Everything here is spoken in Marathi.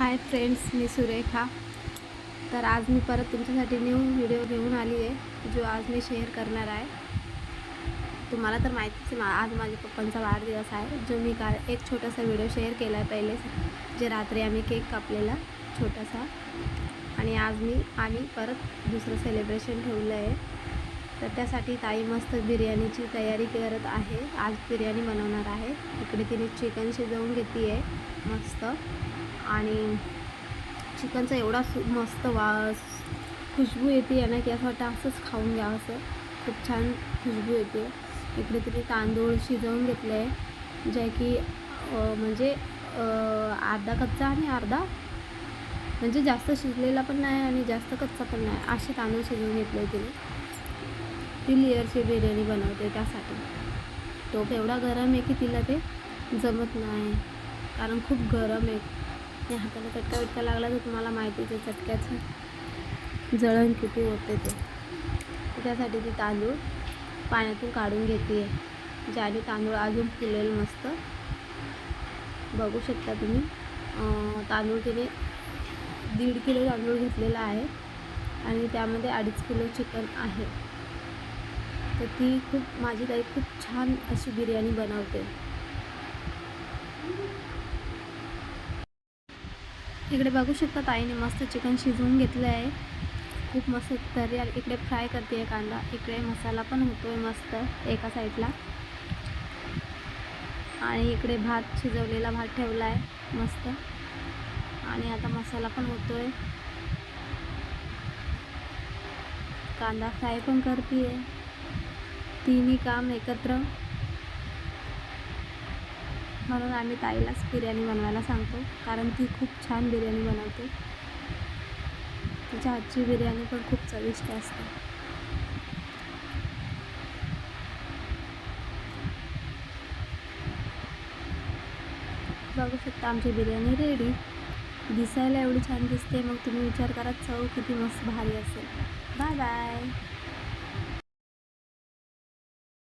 हाय फ्रेंड्स मी सुरेखा. तर आज मी परत तुमच्यासाठी न्यू व्हिडिओ घेऊन आली आहे जो आज मी शेअर करणार आहे. तुम्हाला तर माहितीच मा- आज माझ्या पप्पांचा वाढदिवस आहे जो मी का एक छोटासा व्हिडिओ शेअर केला आहे पहिले जे रात्री आम्ही केक कापलेला छोटासा. आणि आज मी आम्ही परत दुसरं सेलिब्रेशन ठेवलं आहे. तर त्यासाठी ताई मस्त बिर्याणीची तयारी करत आहे. आज बिर्याणी बनवणार आहे. इकडे तिने चिकन शिजवून घेतली आहे मस्त. आणि चिकनचा एवढा सु मस्त वास. खुशबू येते आहे ना की असं वाटतं असंच खाऊन घ्या असं. खूप छान खुशबू येते. इकडे तरी तांदूळ शिजवून घेतले आहे जे की म्हणजे अर्धा कच्चा आणि अर्धा म्हणजे जास्त शिजलेला पण नाही आणि जास्त कच्चा पण नाही. असे तांदूळ शिजवून घेतले तिने. ती लेअरची बिर्याणी बनवते त्यासाठी. टोप एवढा गरम आहे की तिला ते जमत नाही. कारण खूप गरम आहे. आणि हाताला चटका बिटका लागला तर तुम्हाला माहितीच आहे चटक्याचं जळण किती होते ते. त्यासाठी ती तांदूळ पाण्यातून काढून घेते आहे ज्याने तांदूळ अजून फुलेल मस्त. बघू शकता तुम्ही तांदूळ तिने दीड किलो तांदूळ घेतलेला आहे आणि त्यामध्ये अडीच किलो चिकन आहे. तर ती खूप माझी ताई खूप छान अशी बिर्याणी बनवते. इकडे बघू शकता ताईने मस्त चिकन शिजवून घेतलं आहे. खूप मस्त तरी आणि इकडे फ्राय करते आहे कांदा. इकडे मसाला पण होतो आहे मस्त एका साईडला. आणि इकडे भात शिजवलेला भात ठेवला आहे मस्त. आणि आता मसाला पण होतो आहे कांदा फ्राय पण करते आहे तिन्ही काम एकत्र. म्हणून आम्ही ताईलाच बिर्याणी बनवायला सांगतो कारण ती खूप छान बिर्याणी बनवते. तिच्या हातची बिर्याणी पण खूप चविष्ट असते. बघू शकता आमची बिर्याणी रेडी दिसायला एवढी छान दिसते मग तुम्ही विचार करा चव किती मस्त भारी असेल. Bye bye